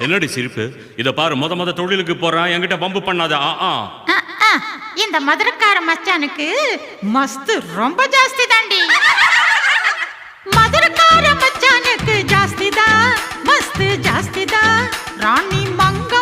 என்னடி சிரிப்பு? இத பாரு முத முத தொழிலுக்கு போறான் என்கிட்ட பம்பு பண்ணாத ஆ இந்த மதுரக்கார மச்சானுக்கு மஸ்து ரொம்ப ஜாஸ்தி தாண்டி மதுரக்கார மச்சானுக்கு ஜாஸ்தி தான் மஸ்து ஜாஸ்தி தான் ராணி மங்கா